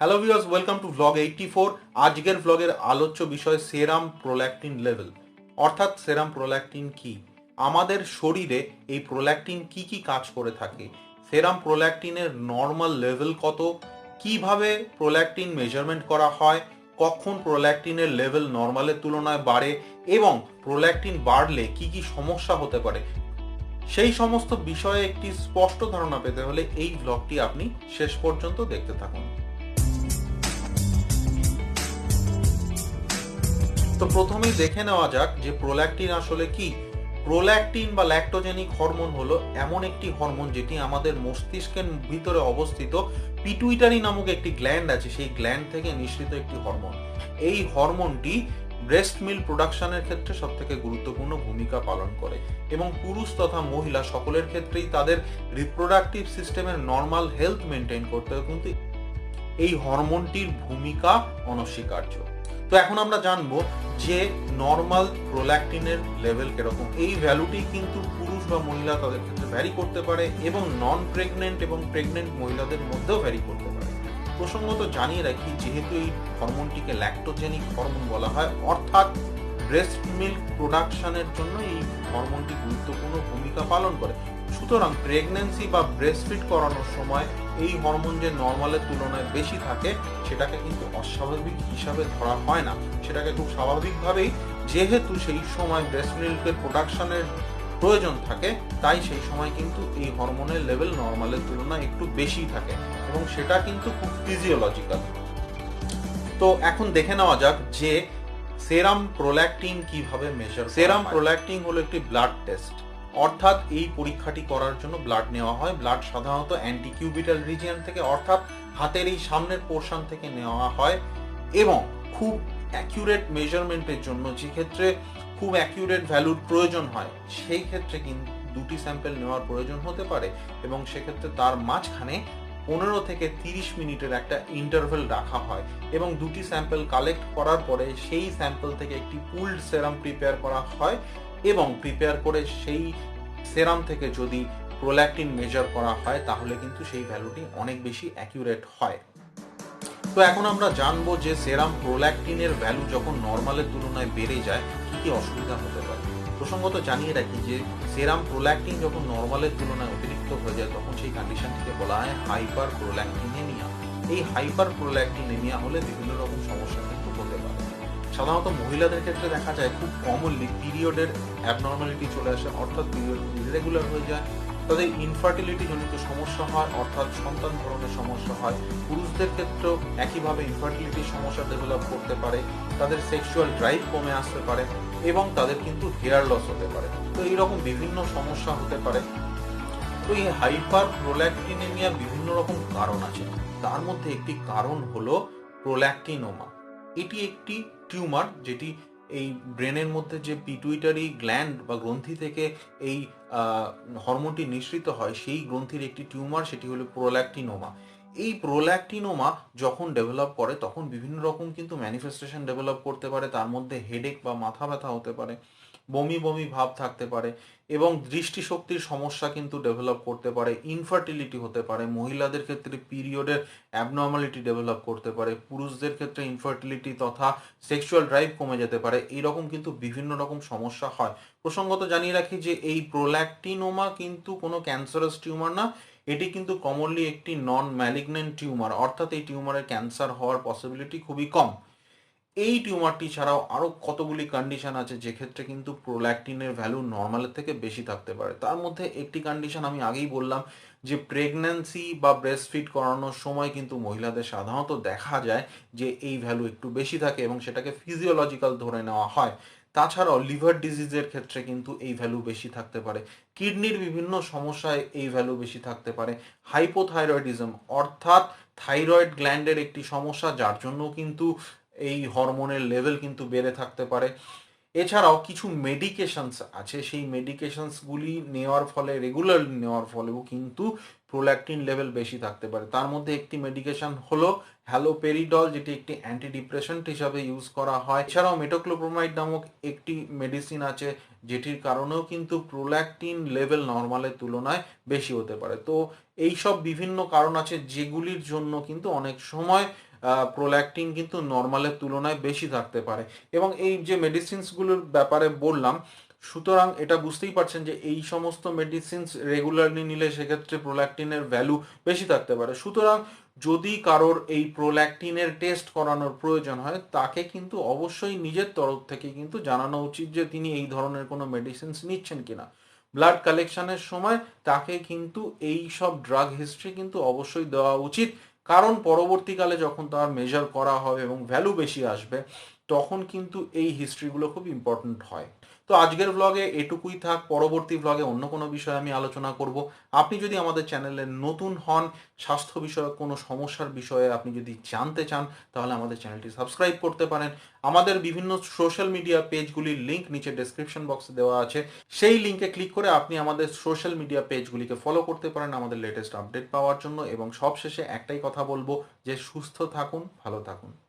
Hello viewers welcome to vlog eighty four আজকের ভ্লগের আলোচ্য বিষয় সেরাম প্রোল্যাক্টিন লেভেল অর্থাৎ সেরাম প্রোল্যাক্টিন কি? আমাদের শরীরে এই প্রোল্যাক্টিন কি কি কাজ করে থাকে? সেরাম প্রোল্যাক্টিনের নর্মাল লেভেল কত? কীভাবে প্রোল্যাক্টিন মেজারমেন্ট করা হয়? কখন প্রোল্যাক্টিনের লেভেল নর্মালের তুলনায় বাড়ে? এবং প্রোল্যাক্টিন বাড়লে কি কি সমস্যা হতে পারে? সেই সমস্ত বিষয়ে একটি স্পষ্ট ধারণা পেতে হলে এই ব্লগটি আপনি শেষ পর্যন্ত দেখতে থাকুন। তো প্রথমেই দেখে নেওয়া যাক যে প্রোল্যাক্টিন আসলে কি। প্রোল্যাক্টিন বা ল্যাক্টোজেনিক হরমোন হলো এমন একটি হরমোন যেটি আমাদের মস্তিষ্কের ভিতরে অবস্থিত পিটুইটারি নামক একটি গ্ল্যান্ড আছে, সেই গ্ল্যান্ড থেকে নিঃসৃত একটি হরমোন। এই হরমোনটি ব্রেস্ট মিল্ক প্রোডাকশনের ক্ষেত্রে সব থেকে গুরুত্বপূর্ণ ভূমিকা পালন করে এবং পুরুষ তথা মহিলা সকলের ক্ষেত্রেই তাদের রিপ্রোডাক্টিভ সিস্টেমের নর্মাল হেলথ মেনটেন করতে কিন্তু এই হরমোনটির ভূমিকা অনস্বীকার্য। তো এখন আমরা জানব যে নর্মাল প্রোল্যাক্টিনের লেভেল কীরকম। এই ভ্যালুটি কিন্তু পুরুষ বা মহিলা তাদের ক্ষেত্রে ভ্যারি করতে পারে এবং নন প্রেগনেন্ট এবং প্রেগনেন্ট মহিলাদের মধ্যেও ভ্যারি করতে পারে। প্রসঙ্গত জানিয়ে রাখি, যেহেতু এই হরমোনটিকে ল্যাক্টোজেনিক হরমোন বলা হয়, অর্থাৎ ব্রেস্ট মিল্ক প্রোডাকশনের জন্য এই হরমোনটি গুরুত্বপূর্ণ ভূমিকা পালন করে। সুতরাং প্রেগনেন্সি বা ব্রেস্টফিড করানোর সময় এই হরমোন যে নর্মালের তুলনায় বেশি থাকে সেটাকে কিন্তু অস্বাভাবিক হিসাবে ধরা হয় না। সেটাকে খুব স্বাভাবিকভাবেই যেহেতু সেই সময় ব্রেস্ট মিল্কের প্রোডাকশনের প্রয়োজন থাকে তাই সেই সময় কিন্তু এই হরমোনের লেভেল নর্মালের তুলনায় একটু বেশি থাকে এবং সেটা কিন্তু খুব ফিজিওলজিক্যাল তো এখন দেখে নেওয়া যাক যে সেরাম প্রোল্যাক্টিন কীভাবে মেজার সেরাম প্রোল্যাক্টিন হলো একটি ব্লাড টেস্ট অর্থাৎ এই পরীক্ষাটি করার জন্য ব্লাড নেওয়া হয়। ব্লাড সাধারণত অ্যান্টিকিউবিটাল রিজিয়ান থেকে, অর্থাৎ হাতের এই সামনের পোর্শন থেকে নেওয়া হয় এবং খুব অ্যাকিউরেট মেজারমেন্টের জন্য যে ক্ষেত্রে খুব অ্যাকিউরেট ভ্যালুর প্রয়োজন হয়, সেই ক্ষেত্রে কিন্তু দুটি স্যাম্পেল নেওয়ার প্রয়োজন হতে পারে এবং সেক্ষেত্রে তার মাঝখানে পনেরো থেকে তিরিশ মিনিটের একটা ইন্টারভেল রাখা হয় এবং দুটি স্যাম্পেল কালেক্ট করার পরে সেই স্যাম্পেল থেকে একটি পুলড সেরাম প্রিপেয়ার করা হয় এবং প্রিপেয়ার করে সেই সেরাম থেকে যদি প্রোল্যাক্টিন মেজার করা হয়, তাহলে কিন্তু সেই ভ্যালুটি অনেক বেশি অ্যাকিউরেট হয়। তো এখন আমরা জানব যে সেরাম প্রোল্যাক্টিনের ভ্যালু যখন নর্মালের তুলনায় বেড়ে যায়, কি কি অসুবিধা হতে পারে? প্রসঙ্গত জানিয়ে রাখি যে, সেরাম প্রোল্যাক্টিন যখন নর্মালের তুলনায় অতিরিক্ত হয়ে যায়, তখন সেই কন্ডিশনটিকে বলা হয় হাইপার প্রোল্যাক্টিনেমিয়া এই হাইপার প্রোল্যাক্টিনেমিয়া হলে বিভিন্ন রকম সমস্যা কিন্তু হতে পারে। সাধারণত মহিলাদের ক্ষেত্রে দেখা যায় খুব কমনলি পিরিয়ডের অ্যাবনর্মালিটি চলে আসে, অর্থাৎ পিরিয়ড ইরেগুলার হয়ে যায়। তাদের ইনফার্টিলিটি জনিত সমস্যা হয়, অর্থাৎ সন্তান ধরনের সমস্যা হয়। পুরুষদের ক্ষেত্রেও একইভাবে ইনফার্টিলিটির সমস্যা ডেভেলপ করতে পারে, তাদের সেক্সুয়াল ড্রাইভ কমে আসতে পারে এবং তাদের কিন্তু হেয়ার লস হতে পারে। তো এইরকম বিভিন্ন সমস্যা হতে পারে। তো এই হাইপার প্রোল্যাক্টিনেমিয়ার বিভিন্ন রকম কারণ আছে। তার মধ্যে একটি কারণ হলো প্রোল্যাক্টিনোমা এটি একটি টিউমার যেটি এই ব্রেনের মধ্যে যে পিটুইটারি গ্ল্যান্ড বা গ্রন্থি থেকে এই হরমোনটি নিঃসৃত হয়, সেই গ্রন্থির একটি টিউমার, সেটি হলো প্রোল্যাক্টিনোমা। এই প্রোল্যাক্টিনোমা যখন ডেভেলপ করে, তখন বিভিন্ন রকম কিন্তু ম্যানিফেস্টেশন ডেভেলপ করতে পারে। তার মধ্যে হেডেক বা মাথা ব্যথা হতে পারে। বমি বমি ভাব থাকতে পারে এবং দৃষ্টিশক্তির সমস্যা কিন্তু ডেভেলপ করতে পারে ইনফার্টিলিটি হতে পারে, মহিলাদের ক্ষেত্রে পিরিয়ডের অ্যাবনর্মালিটি ডেভেলপ করতে পারে, পুরুষদের ক্ষেত্রে ইনফার্টিলিটি তথা সেক্সুয়াল ড্রাইভ কমে যেতে পারে এইরকম কিন্তু বিভিন্ন রকম সমস্যা হয়। প্রসঙ্গত জানিয়ে রাখি যে এই প্রোল্যাক্টিনোমা কিন্তু কোনো ক্যান্সারাস টিউমার না, এটি কিন্তু কমনলি একটি নন ম্যালিগনেন্ট টিউমার অর্থাৎ এই টিউমারের ক্যান্সার হওয়ার পসিবিলিটি খুবই কম। এই টিউমারটি ছাড়াও আরও কতগুলি কন্ডিশন আছে যে ক্ষেত্রে কিন্তু প্রোল্যাক্টিনের ভ্যালু নর্মালের থেকে বেশি থাকতে পারে। তার মধ্যে একটি কন্ডিশন আমি আগেই বললাম যে প্রেগন্যান্সি বা ব্রেস্ট ফিড করানোর সময় কিন্তু মহিলাদের সাধারণত দেখা যায় যে এই ভ্যালু একটু বেশি থাকে এবং সেটাকে ফিজিওলজিক্যাল ধরে নেওয়া হয়। তাছাড়াও লিভার ডিজিজের ক্ষেত্রে কিন্তু এই ভ্যালু বেশি থাকতে পারে। কিডনির বিভিন্ন সমস্যায় এই ভ্যালু বেশি থাকতে পারে। হাইপোথাইরয়েডিজম অর্থাৎ থাইরয়েড গ্ল্যান্ডের একটি সমস্যা যার জন্য কিন্তু এই হরমোনের লেভেল কিন্তু বেড়ে থাকতে পারে। এছাড়াও কিছু মেডিকেশনস আছে, সেই মেডিকেশনসগুলি নেওয়ার ফলে রেগুলার নেওয়ার ফলেও কিন্তু প্রোল্যাক্টিন লেভেল বেশি থাকতে পারে। তার মধ্যে একটি মেডিকেশন হলো হ্যালোপেরিডল যেটি একটি অ্যান্টি ডিপ্রেশন্ট হিসাবে ইউজ করা হয়। এছাড়াও মেটোক্লোপ্রোমাইড নামক একটি মেডিসিন আছে, যেটির কারণেও কিন্তু প্রোল্যাক্টিন লেভেল নর্মালের তুলনায় বেশি হতে পারে। তো এই সব বিভিন্ন কারণ আছে, যেগুলির জন্য কিন্তু অনেক সময় প্রোল্যাক্টিন কিন্তু নর্মালের তুলনায় বেশি থাকতে পারে। এবং এই যে মেডিসিনসগুলোর ব্যাপারে বললাম, সুতরাং এটা বুঝতেই পারছেন যে এই সমস্ত মেডিসিনস রেগুলারলি নিলে সেক্ষেত্রে প্রোল্যাক্টিনের ভ্যালু বেশি থাকতে পারে। সুতরাং যদি কারোর এই প্রোল্যাক্টিনের টেস্ট করানোর প্রয়োজন হয়, তাকে কিন্তু অবশ্যই নিজের তরফ থেকে কিন্তু জানানো উচিত যে তিনি এই ধরনের কোনো মেডিসিনস নিচ্ছেন কিনা। ব্লাড কালেকশনের সময় তাকে কিন্তু এই সব ড্রাগ হিস্ট্রি কিন্তু অবশ্যই দেওয়া উচিত কারণ পরবর্তীকালে যখন তার মেজার করা হবে এবং ভ্যালু বেশি আসবে তখন কিন্তু এই হিস্ট্রিগুলো খুব ইম্পর্ট্যান্ট হয়। তো আজকের ব্লগে এটুকুই থাক, পরবর্তী ব্লগে অন্য কোনো বিষয়ে আমি আলোচনা করব। আপনি যদি আমাদের চ্যানেলে নতুন হন, স্বাস্থ্য বিষয়ক কোনো সমস্যার বিষয়ে আপনি যদি জানতে চান, তাহলে আমাদের চ্যানেলটি সাবস্ক্রাইব করতে পারেন। আমাদের বিভিন্ন সোশ্যাল মিডিয়া পেজগুলির লিঙ্ক নিচে ডেসক্রিপশন বক্সে দেওয়া আছে। সেই লিঙ্কে ক্লিক করে আপনি আমাদের সোশ্যাল মিডিয়া পেজগুলিকে ফলো করতে পারেন, আমাদের লেটেস্ট আপডেট পাওয়ার জন্য। এবং সবশেষে একটাই কথা বলব যে সুস্থ থাকুন, ভালো থাকুন।